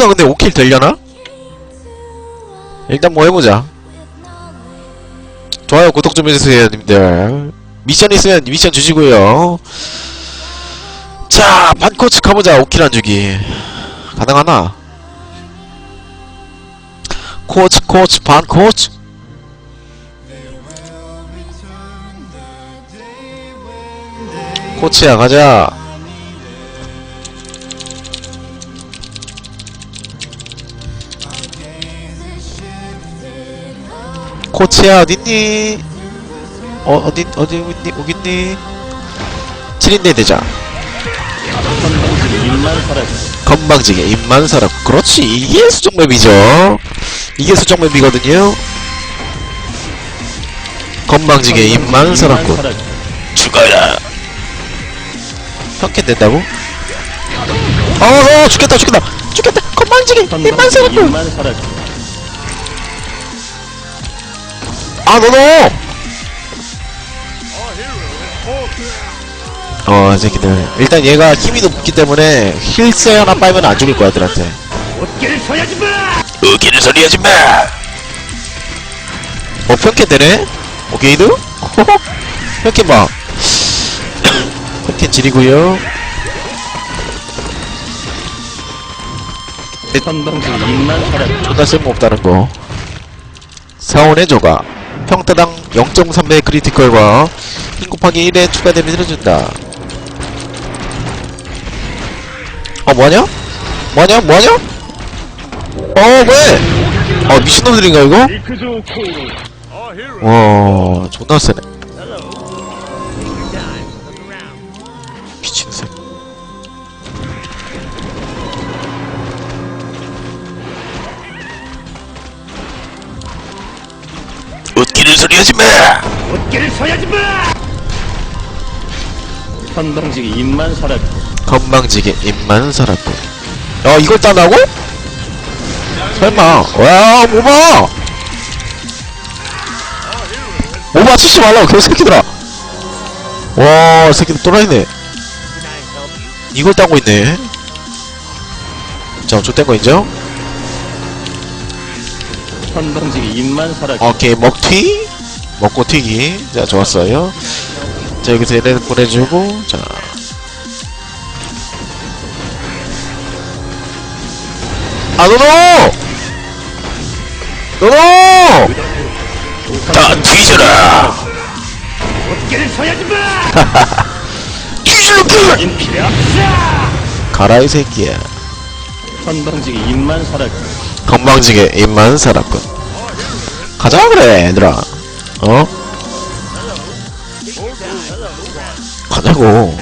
콘치가 근데 5킬 되려나? 일단 뭐 해보자. 좋아요 구독 좀 해주세요 님들. 미션 있으면 미션 주시고요. 자 반코치 가보자 5킬 안 주기. 가능하나? 코치 코치 반코치 코치야 가자 코치야 어딨니? 어 어디 어디 있니? 있니? 7인대 대장. 건방지게 입만 살았고 그렇지. 이게 수정맵이죠. 이게 수정맵이거든요. 건방지게 입만 살았고 죽어라! 평캔 된다고? 어, 어 죽겠다 죽겠다. 죽겠다. 건방지게 입만 살았고 아아 너너 어 새끼들 일단 얘가 힘이 높기 때문에 힐세 하나 빨면 안 죽을 거야 들한테 어깨를 서야지 마 웃기는 소리 하지 마! 어, 평캔 되네? 오케이드? 평캔 봐. 평캔 지리고요 선동지 입만 살아 존나 쓸모없다는 거. 사원의 조가. 평타당 0.3배 크리티컬과 힘 곱하기 1의 추가 데미지를 준다. 어, 뭐하냐? 뭐하냐? 뭐하냐? 어, 왜? 어, 미친놈들인가, 이거? 와 존나 세네 소리 하지 마! 어깨를 서야지 마! 선동지 입만 살아 건방지게 입만 살았고 야 이걸 따나고? 설마. 와 모마 모마 치지 말라고 개새끼들아. 와 새끼들 또라이네. 이걸 따고 있네. 자 좆된 거 인정? 선동지 입만 살아 오케이 먹튀 먹고 튀기 자 좋았어요 자 여기서 얘네는 보내주고 자 아, 노노! 노노! 다 뒤져라! 어깨를 서야지 마 뒤질러 가라, 이 새끼야. 선동지 입만 살아 건방지게 입만 살았군. 가자, 그래, 얘들아. 어? 가자고.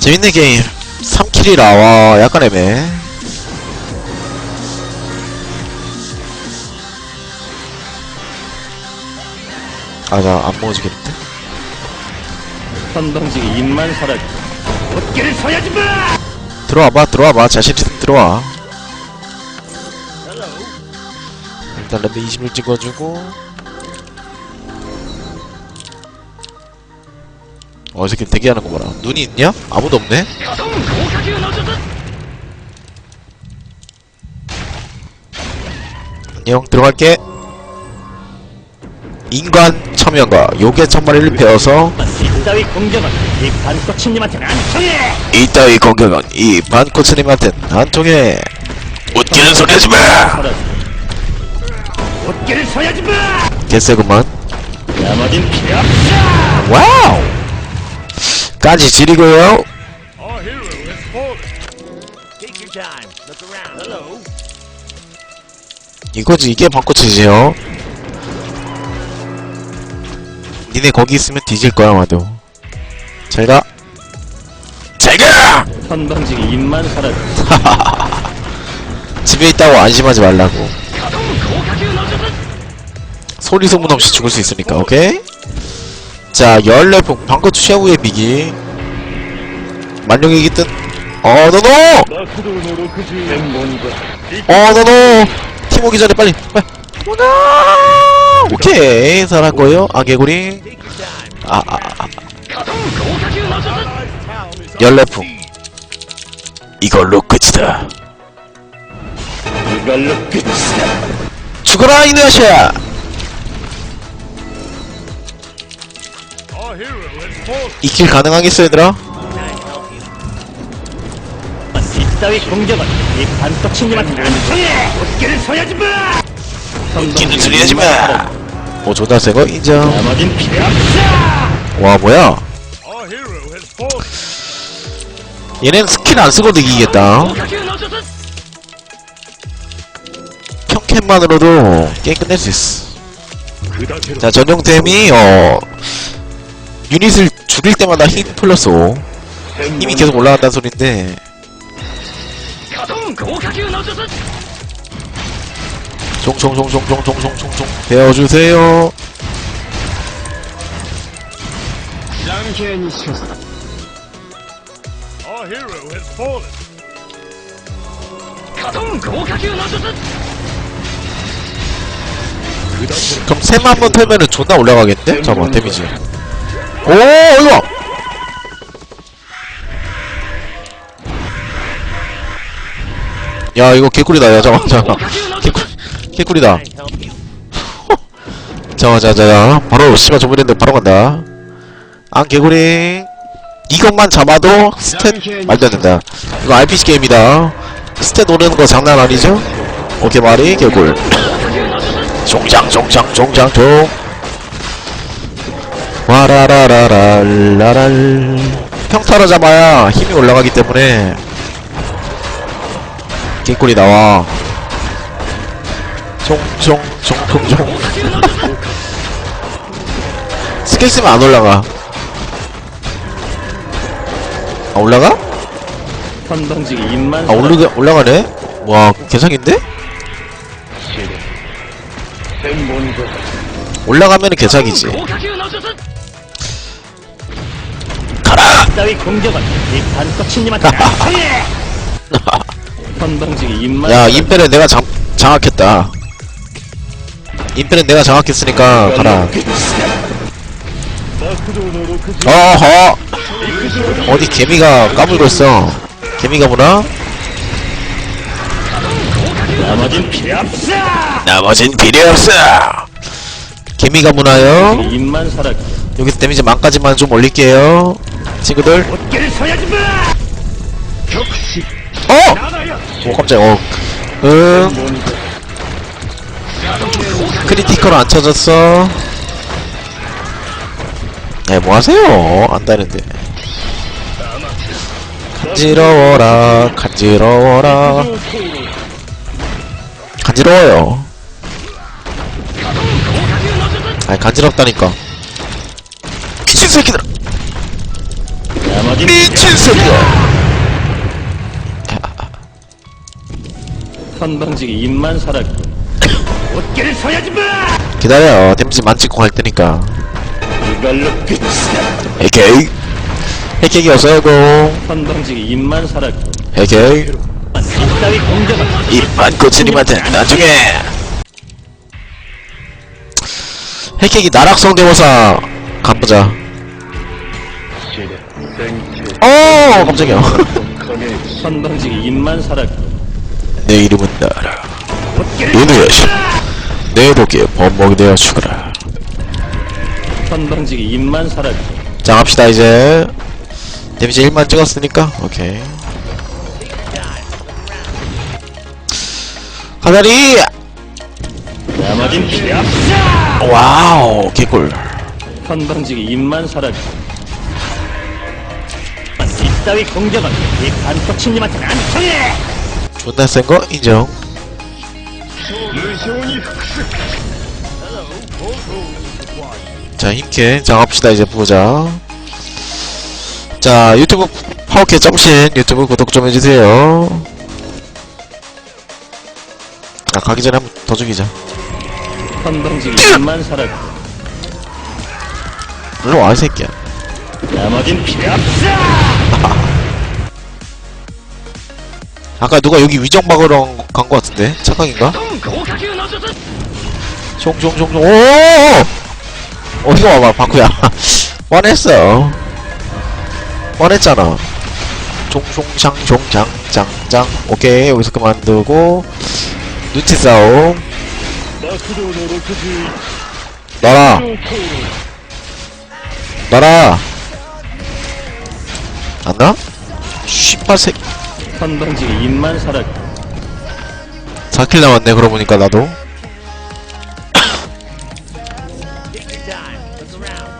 재밌는 게임. 3킬이라, 와, 약간 애매. 아, 나 안 먹어지겠는데? 선동지 입만 살아 어깨를 서야지 마 들어와봐, 들어와봐. 자신 있으면 들어와. 일단 랜드 20을 찍어주고. 어, 이 새끼 대기하는 거 봐라. 눈이 있냐? 아무도 없네? 안녕, 들어갈게. 인간 참여가 요괴 천마리를 베어서 이따위 공격은 이 반꽃이님한테는 안 통해 이따위 공격은 이 반코스님한텐 안 통해. 웃기는 소리 하지 마! 살아 어깨를 서야지 마 개쎄구만. 나머진 필요 와우! 까지 지리고요. 이거지 이게 방코치지요. 니네 거기 있으면 뒤질 거야 아마도. 잘 가. 잘 가! 선동지 입만 살아 집에 있다고 안심하지 말라고. 소리 소문 없이 죽을 수 있으니까 오케이? 자 열레풍 방코치 최후의 비기. 만룡이기 뜬. 어 너너! 어 너너! 팀 오기 전에 빨리 빨리. 오나! 오케이 잘한 거요. 아 개구리. 아, 아, 아. 열레풍 이걸로 끝이다 이걸로 끝이다. 죽어라 이누야샤 이길 가능하겠어 얘들아? 이따위 공격은 이 반떡치님한테 안 통해. 어깨를 서야지 마. 웃기는 소리 하지마 오 존나 세거 인정. 와 뭐야? 얘는 스킬 안 쓰고도 이기겠다. 평캔만으로도 게임 끝낼 수 있어. 자 전용템이 어 유닛을 죽일 때마다 힘 플러스 5 힘이 계속 올라간다는 소린데 종종종종종종종종종 배워주세요 그럼 샘한번 털면은 존나 올라가겠는데? 잠깐만 데미지 오 이거 야 이거 개꿀이다 야 잠깐만 잠깐만 개꿀 개꿀이다. 잠깐만 자자자. 바로 씨발 저번인데 바로 간다. 안 개구리. 이것만 잡아도 스탯 말도 안 된다. 이거 RPG 게임이다. 스탯 오르는 거 장난 아니죠? 오케이 말이 개꿀. 종장 종장 종장 종. 와라라라랄라랄. 평타로 잡아야 힘이 올라가기 때문에 개꿀이 나와 종종종종종 스킬 쓰면 안 올라가 아 올라가? 건방지게 입만 아 올라가, 올라가네? 와 개사기인데? 올라가면은 개사기지 가라! 공격은 이 입만 야 임페는 내가 장, 장악했다 임페는 내가 장악했으니까 가라 어허 어디 개미가 까불고 있어 개미가 뭐나? 나머진 필요 없어. 나머진 필요 없어 개미가? 입만 살아. 여기서 데미지 만까지만 좀 올릴게요 친구들 어! 오 깜짝이야 어. 응 크리티컬 안 쳐졌어. 네 뭐하세요? 안다는데. 간지러워라 간지러워라. 간지러워요. 아니 간지럽다니까. 미친 나머진 미친 새끼야! 건방지게 입만 살아. 어깨를 서야지 마. 기다려. 데미지 만찍고 할 테니까. 이걸로 끝이다. 헤케이. 헤케이 어서고 건방지게 입만 살아. 헤케이. 이따위 공격은 이만 코치님한테 나중에. 핵핵이 나락 성대모사. 가보자. 어 깜짝이야. 건방지게 입만 살아. 내 이름은 나라. 이누야시 내 독에 범벅이 되어 죽어라 건방지게 입만 살아. 자 갑시다 이제 데미지 1만 찍었으니까 오케이 하다리 나머진 필요. 와우 개꿀 건방지게 입만 살아. 이따위 공격은 이 반떡치님한테는 안 통해. 존나 센 거 인정 자 힘캐 자 갑시다 이제 보자. 자 유튜브 파워캐 점신 유튜브 구독 좀 해주세요. 아 가기 전에 한 번 더 죽이자. 입만 살아. 일로 와 이 새끼야. 나머진 필요 없어. 아까 누가 여기 위정 막으러 간 것 같은데? 착각인가? 총총총총. 오! 어 이거 봐봐 바쿠야. 원했어. 원했잖아. 총총장 총장 장장 오케이 여기서 그만두고. 눈치 싸움. 나라. 나라. 안나? 쉬파색. 선방지 입만 살아 4킬 남았네 그러고 보니까 나도.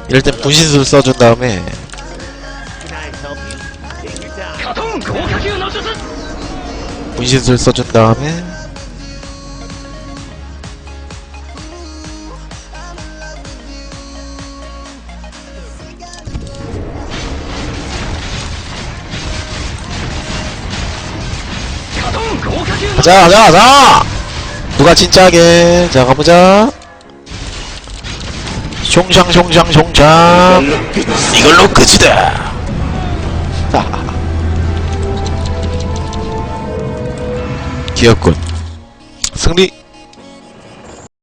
이럴 땐 분신술 써준 다음에. 분신술 써준 다음에. 가자 가자 가자! 누가 진짜게? 자 가보자. 숑샹 숑샹 숑샹. 이걸로 끝이다. 귀엽군. 승리